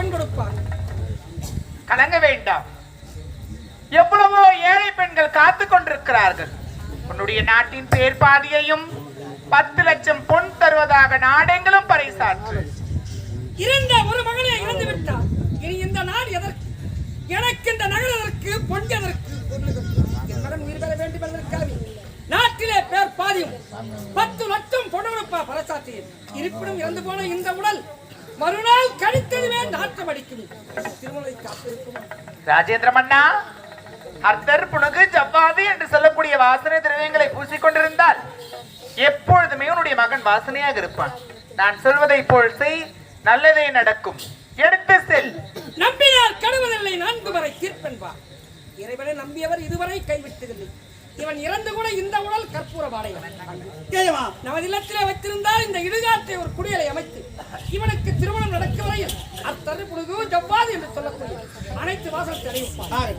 பெண் கொடுப்பார். கலங்க வேண்டாம். எவ்வளவோ ஏழை பெண்கள் காத்து கொண்டிருக்கிறார்கள். உன்னுடைய நாட்டின் பேர் பாதியையும் பத்து லட்சம் பொன் தருவதாக நாடெங்கிலும் பறைசாற்று. இருந்த ஒரு மகனை இறந்து விட்டார் இனி இந்த நாடு எதற்கு? எனக்கு இந்த நகர் எதற்கு? பொன் எதற்கு? என் மகன் உயிர் பெற வேண்டும் என்பதற்காக நாட்டிலே பேர் பாதியும் பத்து லட்சம் பொண்ணு பரசாற்றியில் இருப்பினும் இறந்து போன இந்த உடல் மறுநாள் கழித்ததுமே நாட்டம் அடிக்கும். திருமலை காத்திருக்கும். ராஜேந்திர மன்னா அர்த்தர் புனகு ஜவ்வாது என்று சொல்லக்கூடிய வாசனை திரவியங்களை பூசிக்கொண்டிருந்தால் எப்பொழுதுமே உன்னுடைய மகன் வாசனையாக இருப்பான். நான் சொல்வதை போல் செய் நல்லதே நடக்கும். எடுத்து செல். நம்பினார் கடுவதில்லை நான்கு வரை தீர்ப்பென்பார். இறைவனை நம்பியவர் இதுவரை கைவிட்டதில்லை. இவன் இறந்து கூட இந்த உடல் கற்பூர வாடையவன் நமது இல்லத்திலே வைத்திருந்தால் இந்த இடுகாட்டை ஒரு குடியலை அமைத்து இவனுக்கு திருமணம் நடக்கும் வரையில் அத்தரு புழுகு ஜவ்வாது என்று சொல்லக்கூடிய அனைத்து வாசல் தெரிவிப்பார்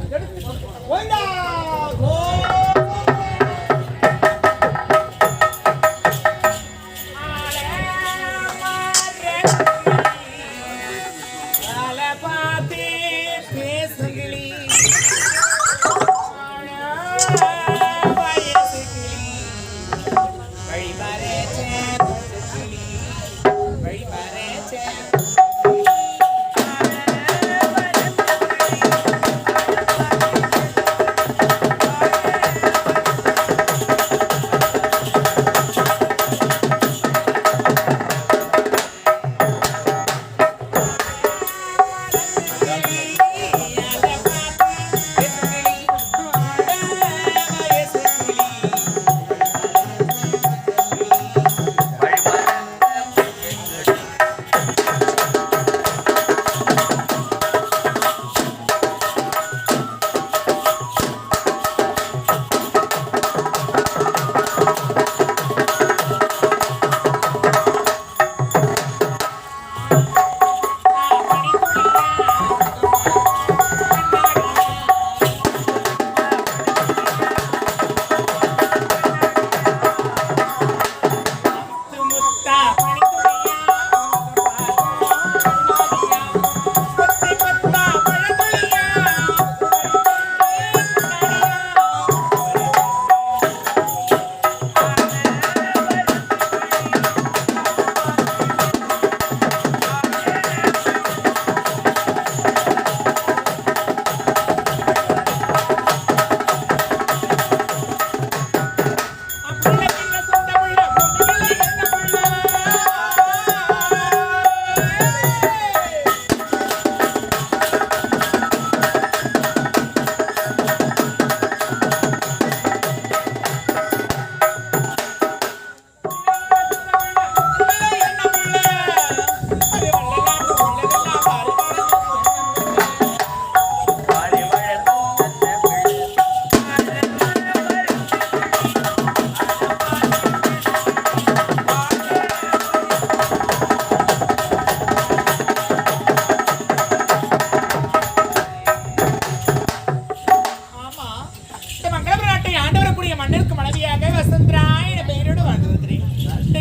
மன்னருக்கு வசந்தராயன வசந்தரா என பெயரோடு வாழ்ந்து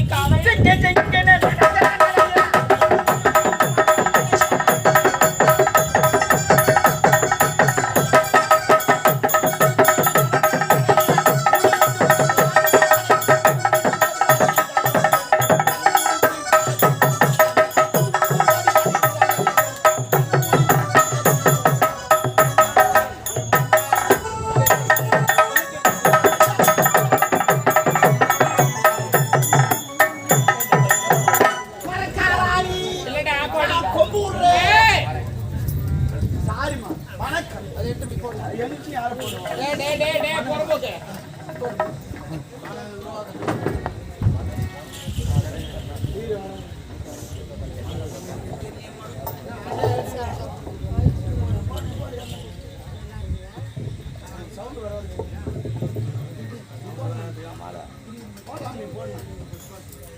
காவல்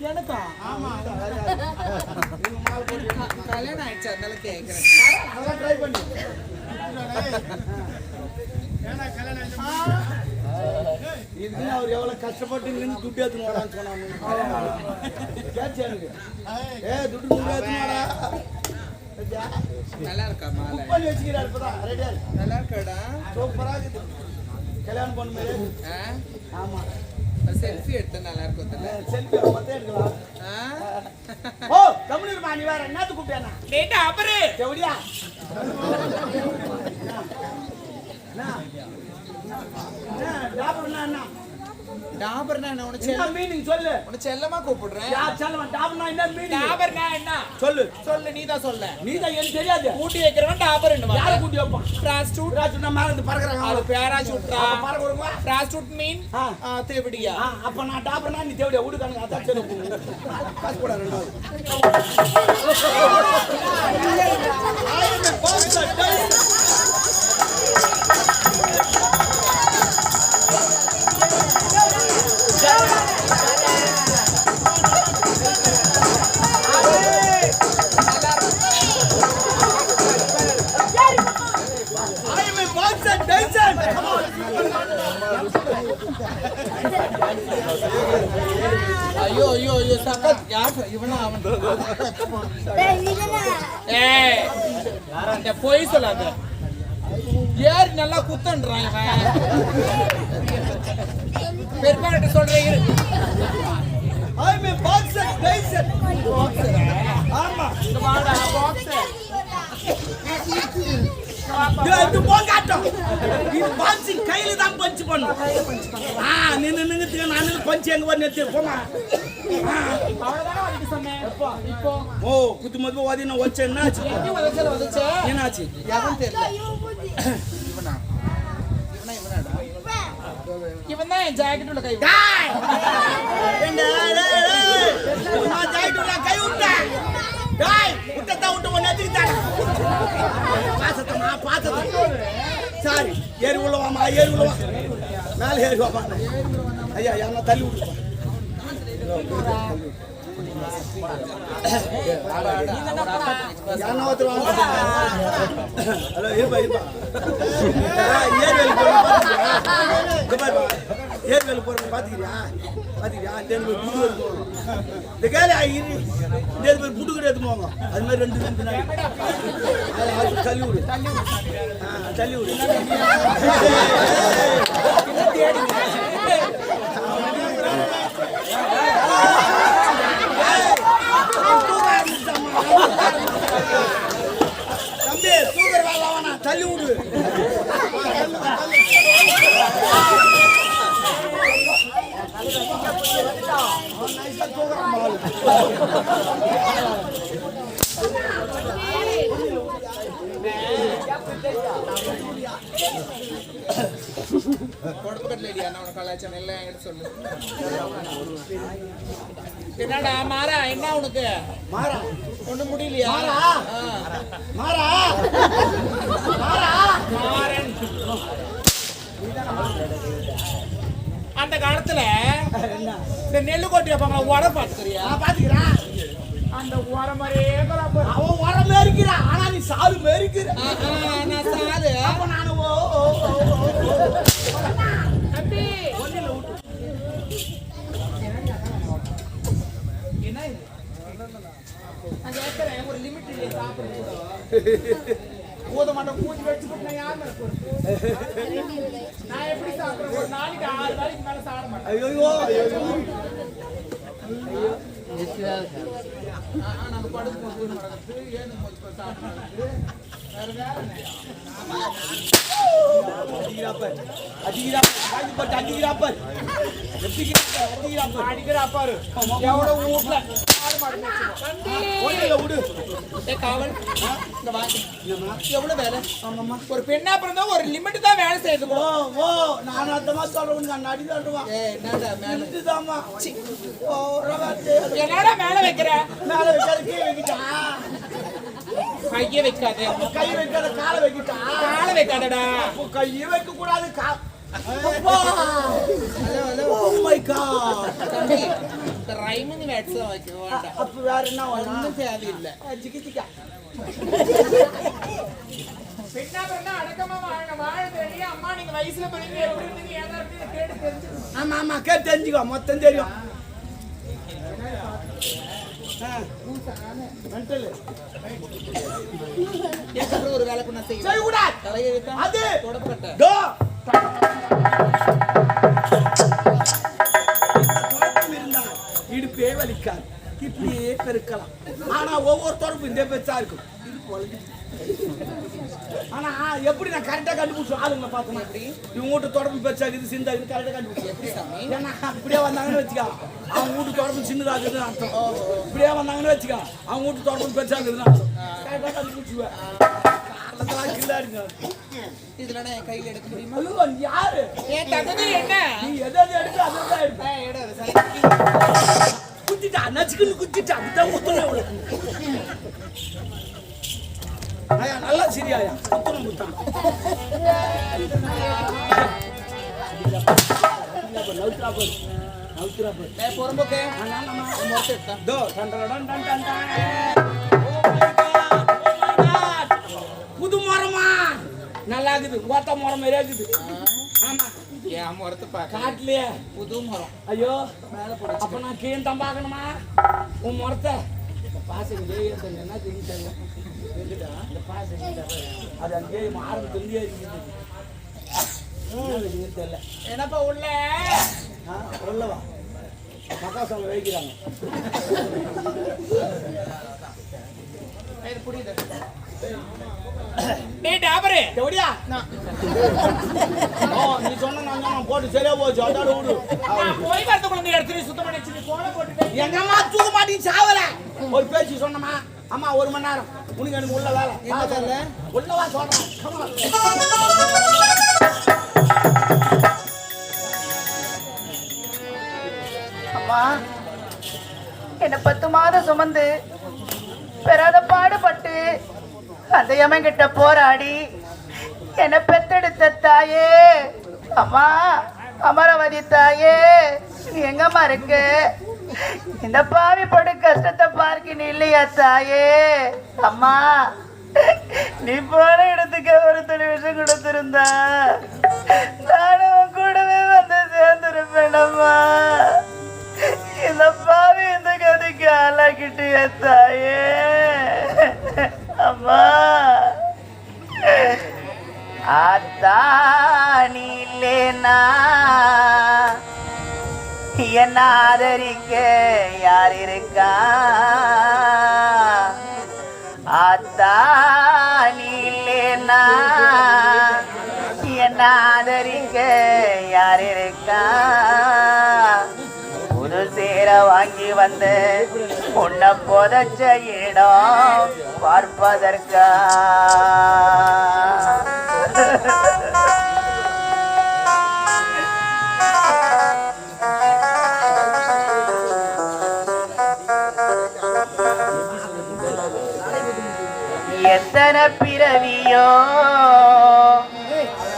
எனக்கா? ஆமா கல்யாணம் ஆயிடுச்சு அதனால கேக்குறேன். ட்ரை பண்ணி. இதுக்கு அவர் எவ்வளவு கஷ்டப்பட்டு நின்று துட்டு எடுத்துன்னு வாடான்னு சொன்னாங்க கேட்ச்சு எனக்கு? ஏ துட்டு துட்டு கேட்டியா? நல்லா இருக்கா மாலை? பண்ணி வச்சுக்கிறாரு இப்பதான். ரெடியா நல்லா இருக்காடா? சூப்பரா இருக்குது. கல்யாணம் பண்ண மாதிரி இருக்குது. ஆமா. செல்ஃபி எடுத்தா நல்லா இருக்கும் செல்ஃபி மொத்தம் எடுக்கலாம். ஓ தமிழ் நீ வேற என்னத்து கூப்பிட்டானா டேட்டா அபரு! எப்படியா டாபர்னா என்ன? உனக்கு செல்ல மீனிங் சொல்லு? உனக்கு செல்லமா கூப்பிடுறேன். யா செல்லமா டாபர்னா என்ன மீனிங்? டாபர்னா என்ன? சொல்லு. சொல்லு நீ தான் சொல்ல. நீ தான் எனக்கு தெரியாது. கூட்டி வைக்கிறவன் டாபர் யாரை கூட்டி வைப்பான்? மேல இருந்து பறக்குறாங்க. அது பேராசூட்ரா அப்ப பறக்க விடுமா பிராஸ்டியூட் மீன். தேவடியா? அப்ப நான் டாபர்னா நீ தேவையா வீடு கணக்கு அதான் ரெண்டாவது. பொய் சொல்லாத. ஏறி நல்லா குத்தன்றான் பெருமாட்ட Tyson. ஆமா. இந்த பாக்ஸர் இது பாக்ஸிங் கையில தான் பஞ்ச் பண்ணும் ஆ நின்னு நின்னுட்டு நான் பஞ்ச் எங்க வந்து நிறுத்து போமா. ஓ குத்து மது வாதி நான் வச்சேன் என்னாச்சு? என்னாச்சு? இவனா தான் என் ஜாக்கெட் உள்ள கை கை விட்டேன். விட்டு பாசத்தம். சாரி, ஏறி உள்ளவாமா ஏறி உள்ளவா மேல ஏறி வாமா ஐயா, யாரா தள்ளி விட்டுப்பா. யாருன்னா ஒருத்தர் வாங்க. ஹலோ, இருப்பா, இருப்பா. ஏறி வேலை போறேன் பாத்துக்கிறியா? ஏறி வேலை போறேன் பாத்துக்கிறியா? பாத்துக்கிறியா? இந்த இடத்துல ஒரு புடு இந்த கேலி ஆகிரு இந்த இடத்துல புட்டு கிட்ட எடுத்து போங்க. அது மாதிரி ரெண்டு ரெண்டு நாள். அது- தள்ளி விடு. ஆ, தள்ளி விடு. தம்பி சூகர் வேலை வேணாம் தள்ளி விடு கொடுப்பக்கட்டில் இல்லையா நான் உனக்கு கலாச்சாரம் எல்லாம் என்கிட்ட சொல்லு என்னடா மாறா என்ன உனக்கு? மாறா. ஒண்ணும் முடியலையா? மாறா. மாறா. மாறா. மாறன். அந்த காலத்துல இந்த நெல்லு கொட்டி வைப்பாங்க உர பாத்துக்கிறியா நான் பாத்துக்கிறேன் அந்த உர மாதிரியே. அவன் உரம் மேரிக்கிறான் ஆனா நீ சாது மேரிக்கிற நான் சாது அப்ப நானு ஓ ஓ, ஓ, ஓ, ஓ. தம்பி என்ன இது? நான் கேட்கிறேன் ஒரு லிமிட் இல்லையா சாப்பிடுறது ஊத மாட்டோம் பூச்சி வச்சு போட்டு நான் யார் மேல பொறுப்பு? நான் எப்படி சாப்பிடுறேன் ஒரு நாளைக்கு ஆறு நாளைக்கு மேல சாப்பிட மாட்டேன் ஐயோ ஐயோ ஆ, ஆ, நம்ம படுத்து போட்டு நடக்கிறது ஏன்னு போய் சாப்பிடுறது வேற வேற என்ன? அடிக்கிறாப்ப அடிக்கிறாப்ப காய்ச்சி போட்டு அடிக்கிறாப்ப எப்படி அடிக்கிறாப்ப அடிக்கிறா பாரு எவ்வளவு வீட்டுல எவ்வளவு வேலை ஆமாம்மா ஒரு பெண்ணா பிறந்தா ஒரு லிமிட் தான் வேலை செய்யுது ஓ ஓ நான் அந்த மாதிரி சொல்றேன் நான் அடி என்னடா மேல வைக்கிற மேல வைக்காத கீழே வைக்கிட்டான் கைய வைக்காத கை வைக்காத காலை வைக்கிட்டான் கால வைக்காதடா. கையை வைக்க கூடாது கா அப்பா. ஓ மை காட் பிறகு எப்படி இருந்தீங்க ஏதா இருக்கு கேட்டு தெரிஞ்சுக்கணும் ஆமா ஆமா தெரிஞ்சுக்கோ மொத்தம் தெரியும் ஒரு வேலை பண்ண. தலையை அது தொடப்பட்ட தொடர்பு இந்த பெருசா இருக்கும். இடுப்பு. ஆனா எப்படி நான் கரெக்டா கண்டுபிடிச்சோம் ஆளுங்களை பார்த்தோம் எப்படி? இவங்க வீட்டு தொடர்பு பெருசா இருக்குது சிந்தா இருக்குது கரெக்டா கண்டுபிடிச்சோம் ஏன்னா அப்படியே வந்தாங்கன்னு வச்சுக்கோ அவங்க வீட்டு தொடர்பு சின்னதா இருக்குதுன்னு அர்த்தம். இப்படியே வந்தாங்கன்னு வச்சுக்கோ அவங்க வீட்டு தொடர்பு பெருசா இருக்குதுன்னு அர்த்தம். கரெக்டா கண்டுபிடிச்சுவேன் இதுல என் கையில எடுக்க முடியுமா? ஐயோ, நீ யாரு? என் தகுதி என்ன? நீ எதை எதை எடுத்து அதை தான் சரி. குத்திட்டா அப்படிதான் குத்தணும் இவளுக்கு. ஐயா நல்லா சரியாயா குத்தணும் குத்தான் பொறும்போக்கு. தோ டன் டன் டன் டன். புது மரமா நல்லா இருக்குது ஓத்த மரம் மாதிரியே இருக்குது ஆமா என் மரத்தை காட்டுலயே. புது மரம். ஐயோ அப்ப நான் கீழே தான் பார்க்கணுமா? உன் இந்த பாசம் என்ன எங்கிட்ட? இந்த பாசம் அது அங்கே ஆரம்பத்துலேயே இருக்குது. என்ன இருக்குதுன்னு தெரியல. என்னப்பா உள்ள? உள்ளவா மக்காசோளம் வைக்கிறாங்க. இது புரியுது? டேய் டாபரே எப்படியா ஓ நீ சொன்ன நான் சொன்ன போட்டு சரியா போச்சு. அதாட விடு நான் போய் வரதுக்குள்ள இந்த இடத்துல சுத்தம் பண்ணி வச்சு கோல போட்டுட்டு. எங்கம்மா தூக்க மாட்டேன் சாவல? ஒரு பேச்சு சொன்னமா அம்மா ஒரு மணி நேரம். உனக்கு எனக்கு உள்ள வேலை. என்ன வேலை? உள்ளவா சொல்றேன். அம்மா என்ன பத்து மாதம் சுமந்து பெறாத பாடுபட்டு அந்த யமன் கிட்ட போராடி என்ன பெத்தெடுத்த தாயே. அம்மா அமரவதி தாயே நீ எங்கம்மா இருக்கு? இந்த பாவி படு கஷ்டத்தை பார்க்க நீ இல்லையா தாயே? அம்மா நீ போன இடத்துக்கு ஒரு துணி விஷம் கொடுத்திருந்தா. நானும் கூடவே வந்து சேர்ந்திருப்பேனம்மா இந்த பாவி இந்த கதைக்கு ஆளாக்கிட்டு தாயே. அம்மா. ஆத்தானி என்ன ஆதரிக்க யார் இருக்கா? ஆத்தானி என்ன ஆதரிக்க யார் இருக்கா? புது சேர வாங்கி வந்து உன்னை புதைச்ச இடம் பார்ப்பதற்கா? எத்தனை பிறவியோ?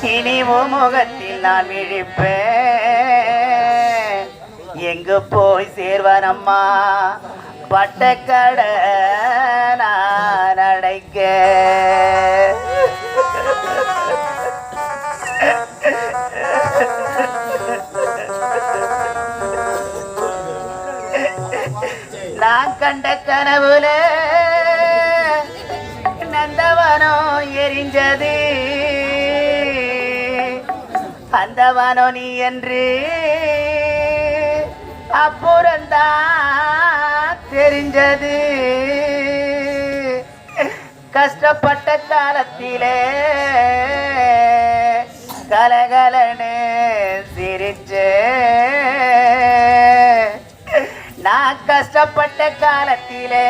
இனி உன் முகத்தில் நான் விழிப்பேன் எங்கு போய் சேர்வனம்மா? பட்டக்கடை கனவுல நந்தவனோ எரிஞ்சது. அந்த நீ என்று அப்புறந்தான் தெரிஞ்சது. கஷ்டப்பட்ட காலத்திலே கலகலன்னு சிரிச்சே நான் கஷ்டப்பட்ட காலத்திலே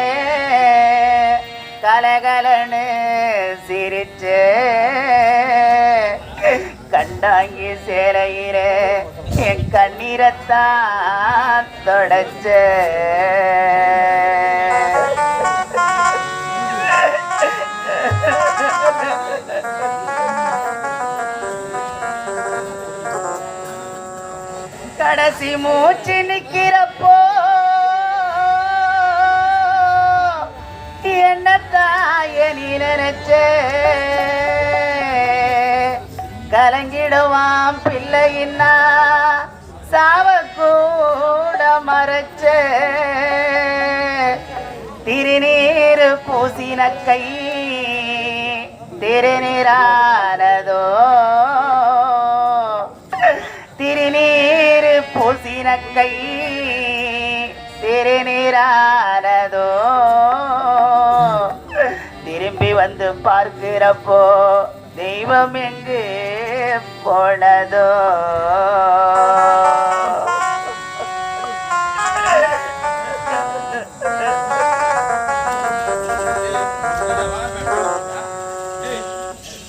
கலகலனு சிரிச்சு கண்டாங்கி சேலையிலே என் கண்ணீரத்தான் தொடச்ச. கடைசி மூச்சு கலங்கிடுவான் பிள்ளையின்னா சாவ கூட மறைச்ச. திருநீர் பூசின கை திருநீரானதோ திருநீர் பூசின கை திருநீரானதோ திரும்பி வந்து பார்க்கிறப்போ தெய்வம் எங்கு போனதோ?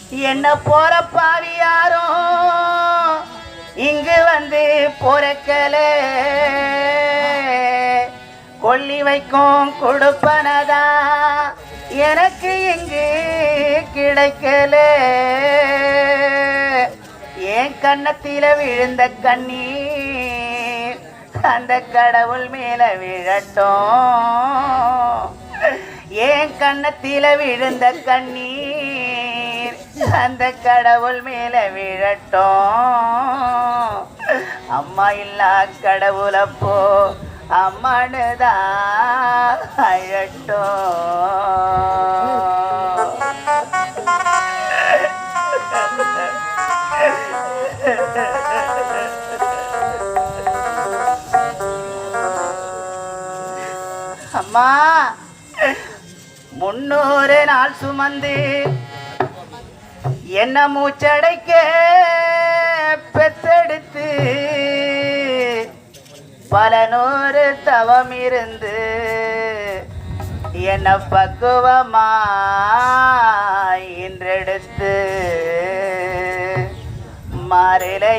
என்ன போற பாவி யாரோ இங்கு வந்து பொறக்கல. கொல்லி வைக்கும் கொடுப்பனதா? எனக்கு இங்கு கிடைக்கலே. கண்ணத்தில விழுந்த கண்ணீர் அந்த கடவுள் மேல விழட்டும். என் கண்ணத்தில விழுந்த கண்ணீர் அந்த கடவுள் மேல விழட்டும். அம்மா இல்லா கடவுளப்போ அம்மானுதான் அழட்டும். அம்மா முன்னூறு நாள் சுமந்து என்ன மூச்சடைக்க பெத்தெடுத்து பல நூறு தவம் இருந்து என்ன பக்குவமா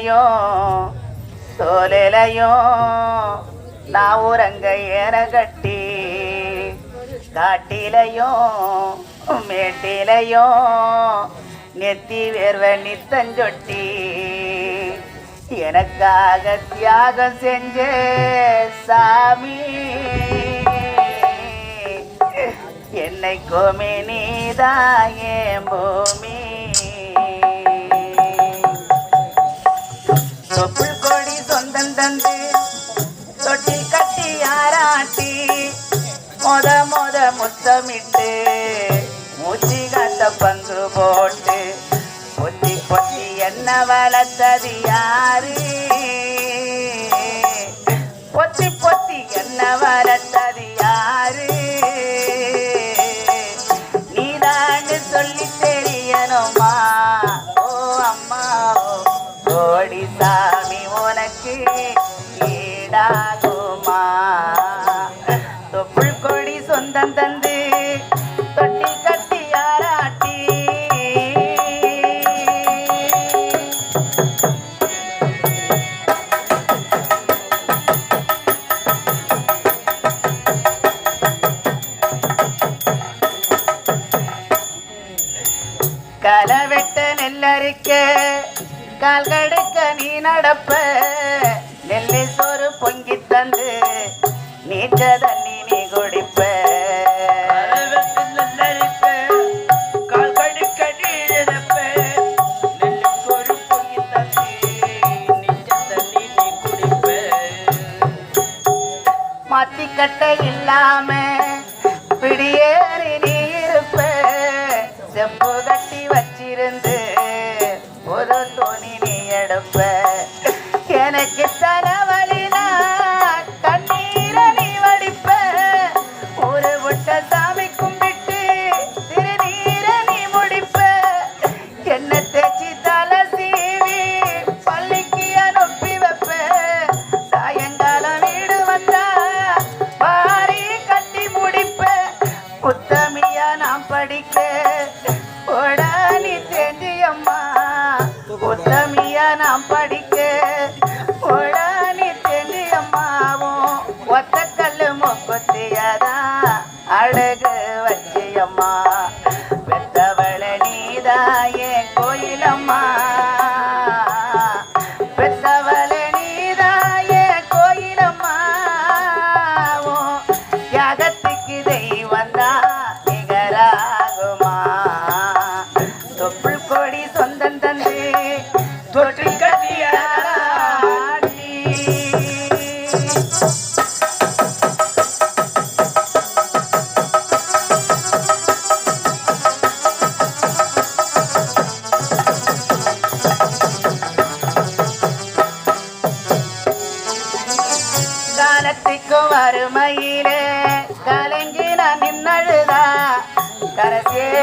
மாறிலையும் தோலிலையும் நான் உறங்க ஏற கட்டி காட்டிலையும் மேட்டிலையும் நெத்தி வேர்வ நித்தஞ்சொட்டி எனக்காக தியாகம் செஞ்ச சாமி. என்னைக்குமே நீதான் என் பூமி தொப்புள் கொடி சொந்தம் தந்து தொட்டி கட்டி ஆராட்டி மொத மொத முத்தமிட்டு செப்பு கட்டி வச்சிருந்து வச்சியம்மா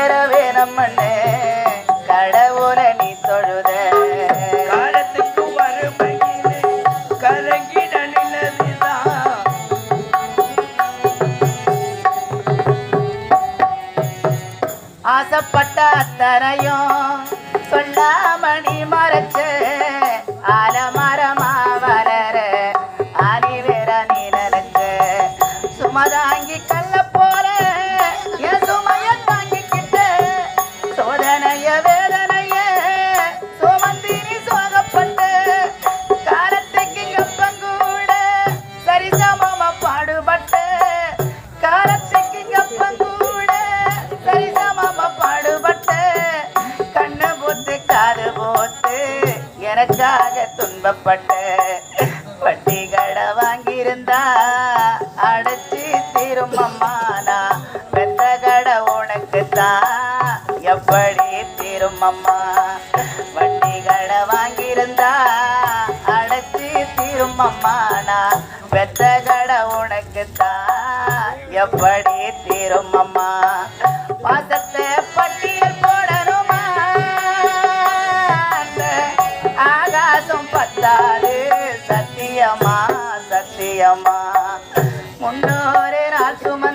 பெறவே நம்மண்ணே. கடவுளை நீ தொழுத. காலத்துக்கு வறுமையில் கலங்கிட சொல்லாம சுமந்தியம்மா முன்னோரே ராசுமன்